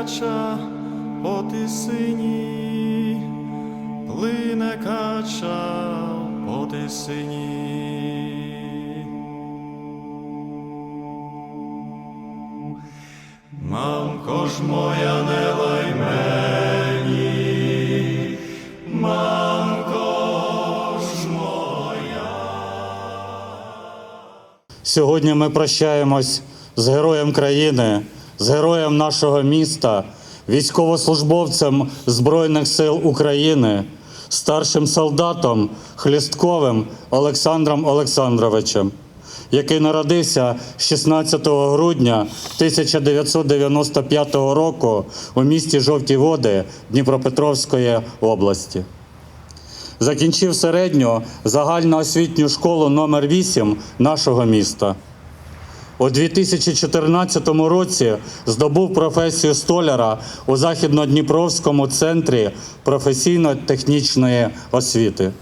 кача по тисині, плине кача по тисині. Мамко ж моя не лай мені, мамко ж моя. Сьогодні ми прощаємось з героєм країни, з героєм нашого міста, військовослужбовцем Збройних сил України, старшим солдатом Хлістковим Олександром Олександровичем, який народився 16 грудня 1995 року у місті Жовті Води Дніпропетровської області. Закінчив середню загальноосвітню школу номер 8 нашого міста. У 2014 році здобув професію столяра у Західнодніпровському центрі професійно-технічної освіти.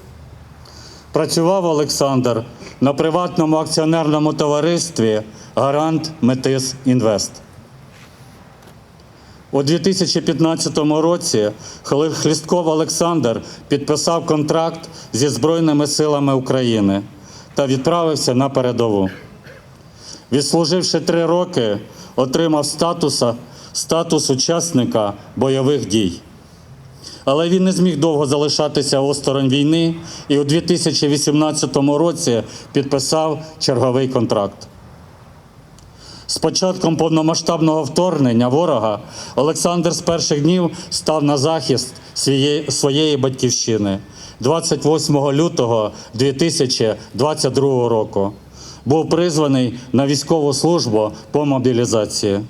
Працював Олександр на приватному акціонерному товаристві Гарант Метис Інвест. У 2015 році Хлістков Олександр підписав контракт зі Збройними силами України та відправився на передову. Відслуживши три роки, отримав статуса, статус учасника бойових дій. Але він не зміг довго залишатися осторонь війни і у 2018 році підписав черговий контракт. З початком повномасштабного вторгнення ворога Олександр з перших днів став на захист своєї, батьківщини 28 лютого 2022 року. Був призваний на військову службу по мобілізації.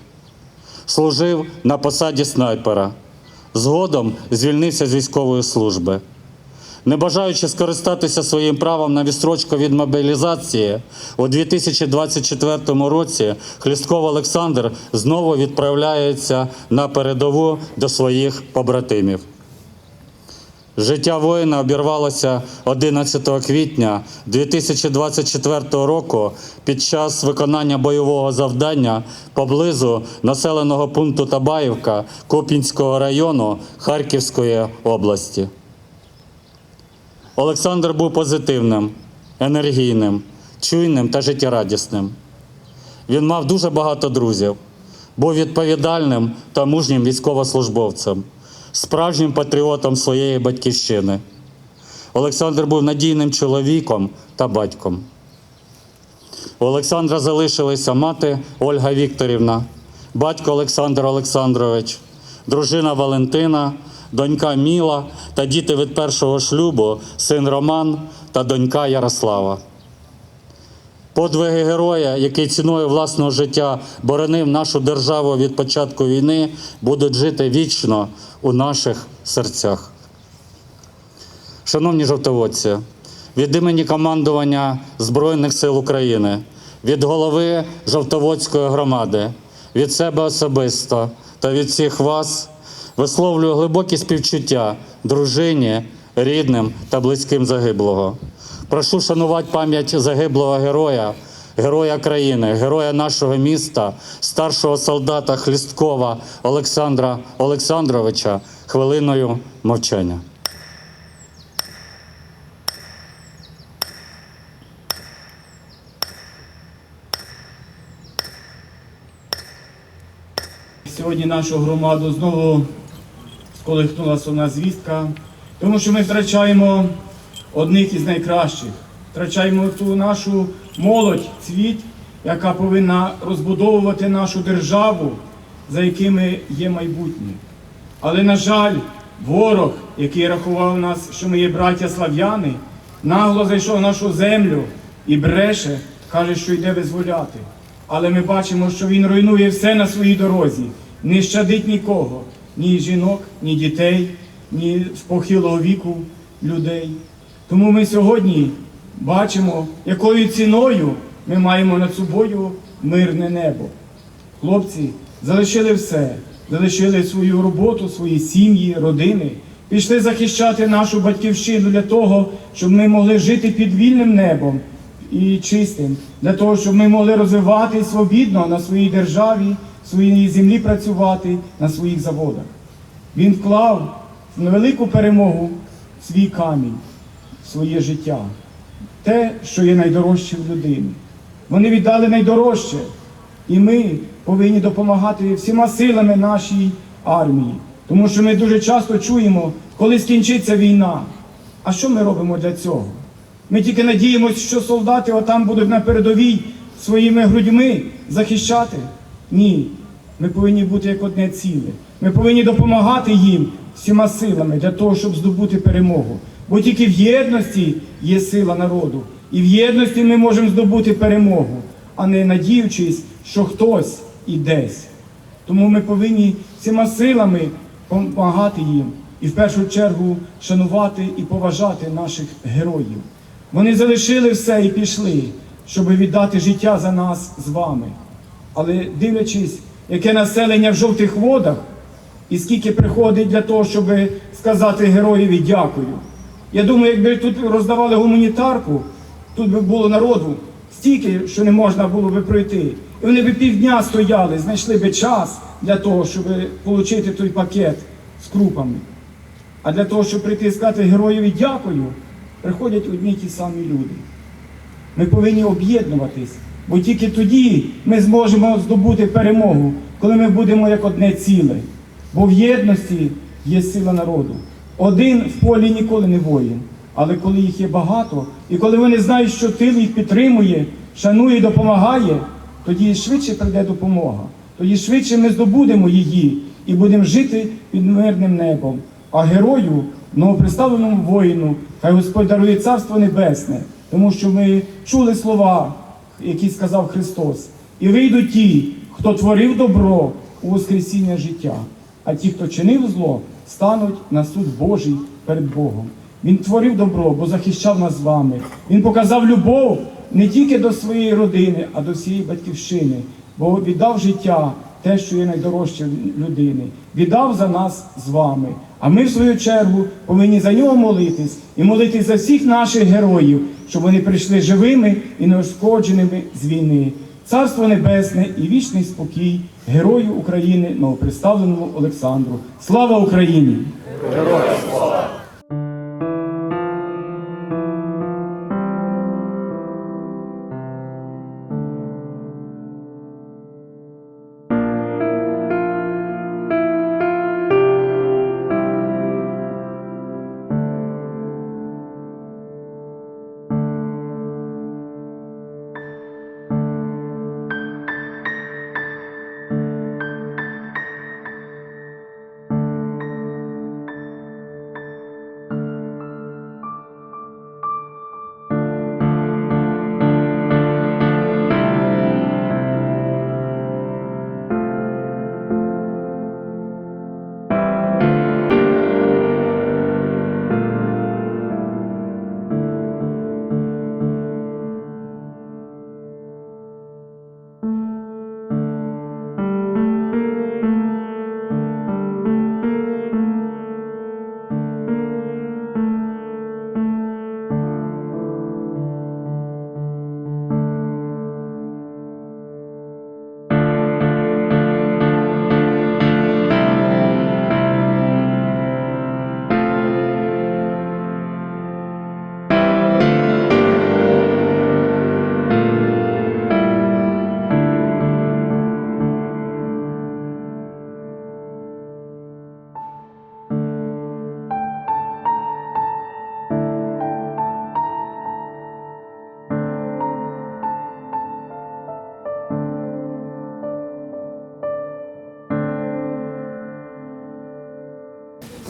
Служив на посаді снайпера. Згодом звільнився з військової служби. Не бажаючи скористатися своїм правом на відстрочку від мобілізації, у 2024 році Хлістков Олександр знову відправляється на передову до своїх побратимів. Життя воїна обірвалося 11 квітня 2024 року під час виконання бойового завдання поблизу населеного пункту Табаївка Куп'янського району Харківської області. Олександр був позитивним, енергійним, чуйним та життєрадісним. Він мав дуже багато друзів, був відповідальним та мужнім військовослужбовцем, справжнім патріотом своєї батьківщини. Олександр був надійним чоловіком та батьком. У Олександра залишилися мати Ольга Вікторівна, батько Олександр Олександрович, дружина Валентина, донька Міла та діти від першого шлюбу, син Роман та донька Ярослава. Подвиги героя, який ціною власного життя боронив нашу державу від початку війни, будуть жити вічно у наших серцях. Шановні жовтоводці, від імені командування Збройних сил України, від голови Жовтоводської громади, від себе особисто та від всіх вас висловлюю глибокі співчуття дружині, рідним та близьким загиблого. Прошу шанувати пам'ять загиблого героя, героя країни, героя нашого міста, старшого солдата Хлісткова Олександра Олександровича хвилиною мовчання. Сьогодні нашу громаду знову сколихнула сумна звістка, тому що ми втрачаємо одних із найкращих, втрачаємо ту нашу молодь, цвіт, яка повинна розбудовувати нашу державу, за якими є майбутнє. Але, на жаль, ворог, який рахував нас, що ми є браття слав'яни, нагло зайшов в нашу землю і бреше, каже, що йде визволяти. Але ми бачимо, що він руйнує все на своїй дорозі, не щадить нікого, ні жінок, ні дітей, ні з похилого віку людей. Тому ми сьогодні бачимо, якою ціною ми маємо над собою мирне небо. Хлопці залишили все, залишили свою роботу, свої сім'ї, родини, пішли захищати нашу батьківщину для того, щоб ми могли жити під вільним небом і чистим, для того, щоб ми могли розвиватись свобідно на своїй державі, своїй землі працювати на своїх заводах. Він вклав на велику перемогу свій камінь, своє життя, те, що є найдорожче в людині. Вони віддали найдорожче, і ми повинні допомагати всіма силами нашій армії. Тому що ми дуже часто чуємо, коли скінчиться війна. А що ми робимо для цього? Ми тільки надіємося, що солдати отам будуть на передовій своїми грудьми захищати. Ні. Ми повинні бути як одне ціле. Ми повинні допомагати їм всіма силами для того, щоб здобути перемогу. Бо тільки в єдності є сила народу. І в єдності ми можемо здобути перемогу, а не надіючись, що хтось і десь. Тому ми повинні всіма силами допомагати їм і в першу чергу шанувати і поважати наших героїв. Вони залишили все і пішли, щоб віддати життя за нас з вами. Але дивлячись, яке населення в жовтих водах, і скільки приходить для того, щоб сказати героєві дякую. Я думаю, якби тут роздавали гуманітарку, тут би було народу стільки, що не можна було би пройти. І вони би півдня стояли, знайшли би час для того, щоб отримати той пакет з крупами. А для того, щоб прийти і сказати героєві дякую, приходять одні ті самі люди. Ми повинні об'єднуватись, бо тільки тоді ми зможемо здобути перемогу, коли ми будемо як одне ціле. Бо в єдності є сила народу. Один в полі ніколи не воїн. Але коли їх є багато, і коли вони знають, що тил їх підтримує, шанує і допомагає, тоді швидше прийде допомога. Тоді швидше ми здобудемо її і будемо жити під мирним небом. А герою, новоприставленому воїну, хай Господь дарує Царство Небесне, тому що ми чули слова, які сказав Христос. І вийдуть ті, хто творив добро у Воскресіння життя, а ті, хто чинив зло, стануть на суд Божий перед Богом. Він творив добро, бо захищав нас з вами. Він показав любов не тільки до своєї родини, а до всієї батьківщини, бо віддав життя те, що є найдорожче людини, віддав за нас з вами. А ми, в свою чергу, повинні за нього молитись і молитись за всіх наших героїв, щоб вони прийшли живими і неушкодженими з війни. Царство Небесне і вічний спокій герою України новоприставленому Олександру. Слава Україні!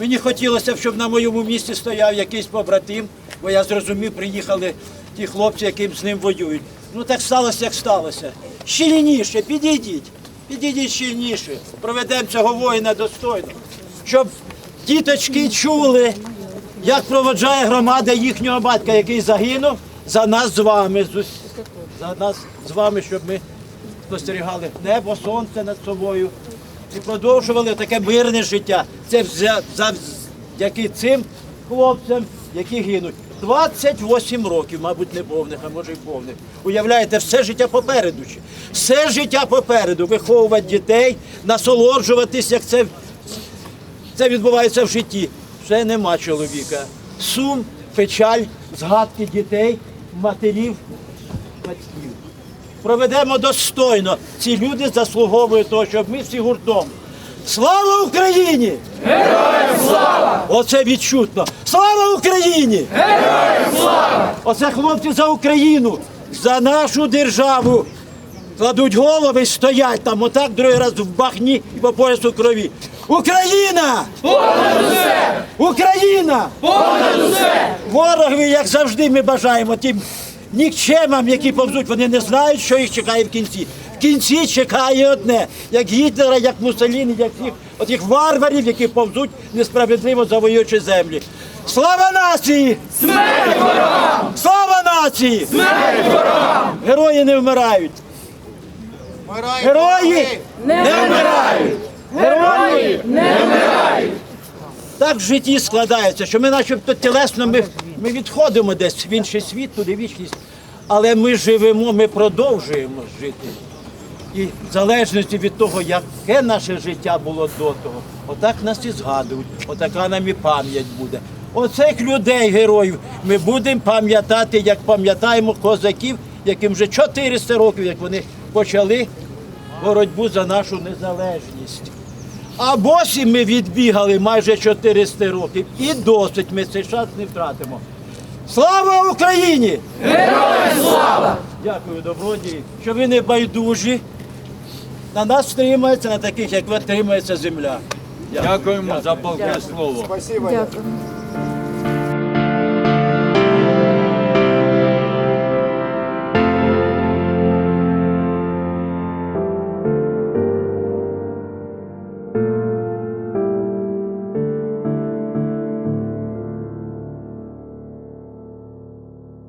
Мені хотілося б, щоб на моєму місці стояв якийсь побратим, бо я зрозумів, приїхали ті хлопці, які з ним воюють. Ну так сталося, як сталося. Щільніше, підійдіть, підійдіть щільніше, проведемо цього воїна достойно, щоб діточки чули, як проводжає громада їхнього батька, який загинув за нас з вами, за нас з вами, щоб ми спостерігали небо, сонце над собою і продовжували таке мирне життя. Це завдяки цим хлопцям, які гинуть. 28 років, мабуть, не повних, а може й повних. Уявляєте, все життя попереду. Все життя попереду. Виховувати дітей, насолоджуватись, як це, це відбувається в житті. Вже нема чоловіка. Сум, печаль, згадки дітей, матерів, батьків. Проведемо достойно. Ці люди заслуговують того, щоб ми всі гуртом. Слава Україні! Героям слава! Оце відчутно. Слава Україні! Героям слава! Оце хлопці за Україну, за нашу державу. Кладуть голови стоять там, отак другий раз в багні і по поясу крові. Україна! Понад усе! Україна! Понад усе! Ворогові, як завжди, ми бажаємо тим нікчемам, які повзуть, вони не знають, що їх чекає в кінці. В кінці чекає одне, як Гітлера, як Муссоліні, як всіх отих варварів, які повзуть несправедливо завоюючи землі. Слава нації! Смерть ворогам! Слава нації! Смерть ворогам! Герої не вмирають! Герої не вмирають! Герої не вмирають! Так в житті складається, що ми начебто тілесно ми, ми відходимо десь в інший світ, туди вічність. Але ми живемо, ми продовжуємо жити. І в залежності від того, яке наше життя було до того, отак нас і згадують, отака нам і пам'ять буде. Оцих людей, героїв, ми будемо пам'ятати, як пам'ятаємо козаків, яким вже 400 років, як вони почали боротьбу за нашу незалежність. А босі ми відбігали майже 400 років. І досить ми цей час не втратимо. Слава Україні! Героям слава! Дякую, добродії, що ви не байдужі. На нас тримається, на таких, як ви, тримається земля. Дякуємо за полке слово. Дякую.